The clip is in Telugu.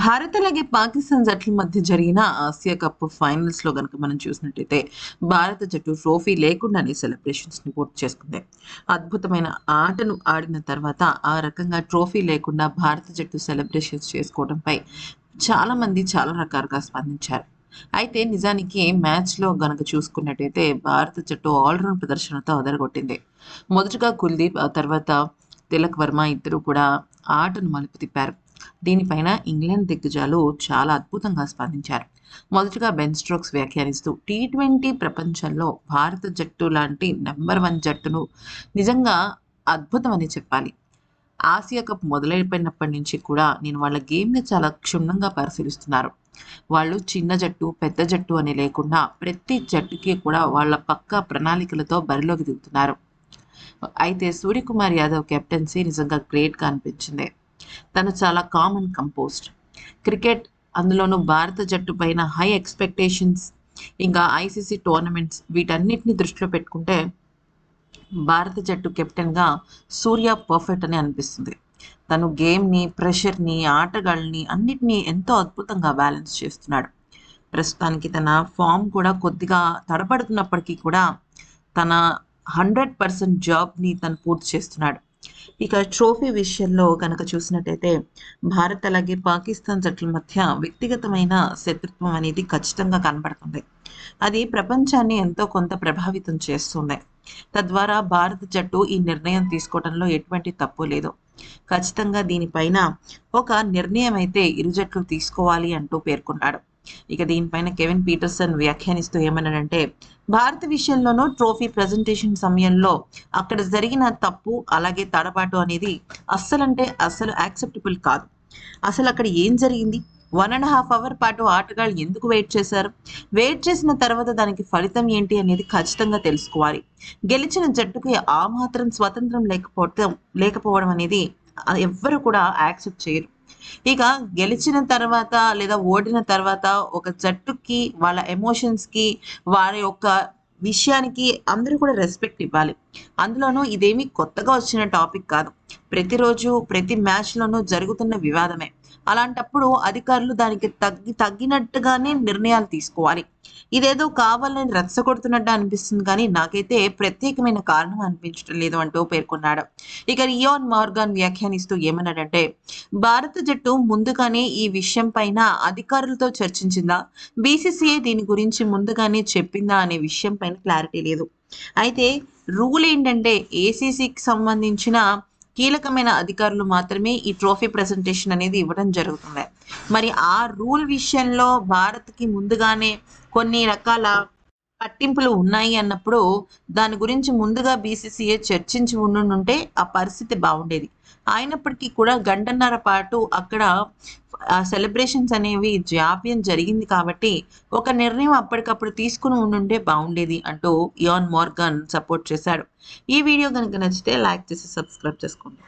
భారత్ అలాగే పాకిస్తాన్ జట్ల మధ్య జరిగిన ఆసియా కప్ ఫైనల్స్లో గనుక మనం చూసినట్టయితే భారత జట్టు ట్రోఫీ లేకుండానే సెలబ్రేషన్స్ని పూర్తి చేసుకుంది. అద్భుతమైన ఆటను ఆడిన తర్వాత ఆ రకంగా ట్రోఫీ లేకుండా భారత జట్టు సెలబ్రేషన్స్ చేసుకోవడంపై చాలా మంది చాలా రకాలుగా స్పందించారు. అయితే నిజానికి మ్యాచ్లో గనక చూసుకున్నట్టయితే భారత జట్టు ఆల్రౌండ్ ప్రదర్శనతో అదరగొట్టింది. మొదటగా కుల్దీప్ ఆ తర్వాత తిలక్ వర్మ ఇద్దరు కూడా ఆటను మలుపు తిప్పారు. దీనిపైన ఇంగ్లాండ్ దిగ్గజాలు చాలా అద్భుతంగా స్పందించారు. మొదటగా బెన్ స్ట్రోక్స్ వ్యాఖ్యానిస్తూ టీ ట్వంటీ ప్రపంచంలో భారత జట్టు లాంటి నెంబర్ వన్ జట్టును నిజంగా అద్భుతమని చెప్పాలి. ఆసియా కప్ మొదలైపోయినప్పటి నుంచి కూడా నేను వాళ్ళ గేమ్ని చాలా క్షుణ్ణంగా పరిశీలిస్తున్నారు. వాళ్ళు చిన్న జట్టు పెద్ద జట్టు అని లేకుండా ప్రతి జట్టుకి కూడా వాళ్ళ పక్క ప్రణాళికలతో బరిలోకి దిగుతున్నారు. అయితే సూర్యకుమార్ యాదవ్ కెప్టెన్సీ నిజంగా గ్రేట్గా అనిపించింది. తను చాలా కామన్ కంపోస్ట్ క్రికెట్ అందులోనూ భారత జట్టు పైన హై ఎక్స్పెక్టేషన్స్ ఇంకా ఐసీసీ టోర్నమెంట్స్ వీటన్నిటిని దృష్టిలో పెట్టుకుంటే భారత జట్టు కెప్టెన్గా సూర్య పర్ఫెక్ట్ అని అనిపిస్తుంది. తను గేమ్ని ప్రెషర్ని ఆటగాళ్ళని అన్నిటినీ ఎంతో అద్భుతంగా బ్యాలెన్స్ చేస్తున్నాడు. ప్రస్తుతానికి తన ఫామ్ కూడా కొద్దిగా తడబడుతున్నప్పటికీ కూడా తన హండ్రెడ్ పర్సెంట్ జాబ్ని తను పూర్తి చేస్తున్నాడు. ఇక ట్రోఫీ విషయంలో కనుక చూసినట్టయితే భారత్ అలాగే పాకిస్తాన్ జట్ల మధ్య వ్యక్తిగతమైన శత్రుత్వం అనేది ఖచ్చితంగా కనబడుతుంది. అది ప్రపంచాన్ని ఎంతో కొంత ప్రభావితం చేస్తుంది. తద్వారా భారత జట్టు ఈ నిర్ణయం తీసుకోవడంలో ఎటువంటి తప్పు లేదు. ఖచ్చితంగా దీనిపైన ఒక నిర్ణయం అయితే ఇరు జట్లు తీసుకోవాలి అంటూ పేర్కొన్నాడు. ఇక దీనిపైన కెవిన్ పీటర్సన్ వ్యాఖ్యానిస్తూ ఏమన్నాడంటే భారత విషయంలోనూ ట్రోఫీ ప్రజెంటేషన్ సమయంలో అక్కడ జరిగిన తప్పు అలాగే తడబాటు అనేది అస్సలంటే అస్సలు యాక్సెప్టబుల్ కాదు. అసలు అక్కడ ఏం జరిగింది? వన్ అండ్ హాఫ్ అవర్ పాటు ఆటగాళ్ళు ఎందుకు వెయిట్ చేశారు? వెయిట్ చేసిన తర్వాత దానికి ఫలితం ఏంటి అనేది ఖచ్చితంగా తెలుసుకోవాలి. గెలిచిన జట్టుకి ఆ మాత్రం స్వతంత్రం లేకపోవడం లేకపోవడం అనేది ఎవ్వరు కూడా యాక్సెప్ట్ చేయరు. ఇక గెలిచిన తర్వాత లేదా ఓడిన తర్వాత ఒక జట్టుకి వాళ్ళ ఎమోషన్స్కి వారి యొక్క విషయానికి అందరూ కూడా రెస్పెక్ట్ ఇవ్వాలి. అందులోనూ ఇదేమీ కొత్తగా వచ్చిన టాపిక్ కాదు. ప్రతిరోజు ప్రతి మ్యాచ్లోనూ జరుగుతున్న వివాదమే. అలాంటప్పుడు అధికారులు దానికి తగ్గి తగ్గినట్టుగానే నిర్ణయాలు తీసుకోవాలి. ఇదేదో కావాలని రచ్చగొడుతున్నట్టు అనిపిస్తుంది కానీ నాకైతే ప్రత్యేకమైన కారణం అనిపించడం లేదు అంటూ పేర్కొన్నాడు. ఇక ఇయోన్ మార్గాన్ వ్యాఖ్యానిస్తూ ఏమన్నాడంటే భారత జట్టు ముందుగానే ఈ విషయం పైన అధికారులతో చర్చించిందా? బీసీసీఐ దీని గురించి ముందుగానే చెప్పిందా అనే విషయం పైన క్లారిటీ లేదు. అయితే రూల్ ఏంటంటే ఏసీసీకి సంబంధించిన కీలకమైన అధికారులు మాత్రమే ఈ ట్రోఫీ ప్రజెంటేషన్ అనేది ఇవ్వడం జరుగుతుంది. మరి ఆ రూల్ విషయంలో భారత్కి ముందుగానే కొన్ని రకాల పట్టింపులు ఉన్నాయి అన్నప్పుడు దాని గురించి ముందుగా బీసీసీఏ చర్చించి ఉండుంటే ఆ పరిస్థితి బాగుండేది. అయినప్పటికీ కూడా గంటన్నర పాటు అక్కడ సెలబ్రేషన్స్ అనేవి జాప్యం జరిగింది కాబట్టి ఒక నిర్ణయం అప్పటికప్పుడు తీసుకుని ఉండుంటే బాగుండేది అంటూ ఇయాన్ మోర్గన్ సపోర్ట్ చేశాడు. ఈ వీడియో కనుక నచ్చితే లైక్ చేసి సబ్స్క్రైబ్ చేసుకోండి.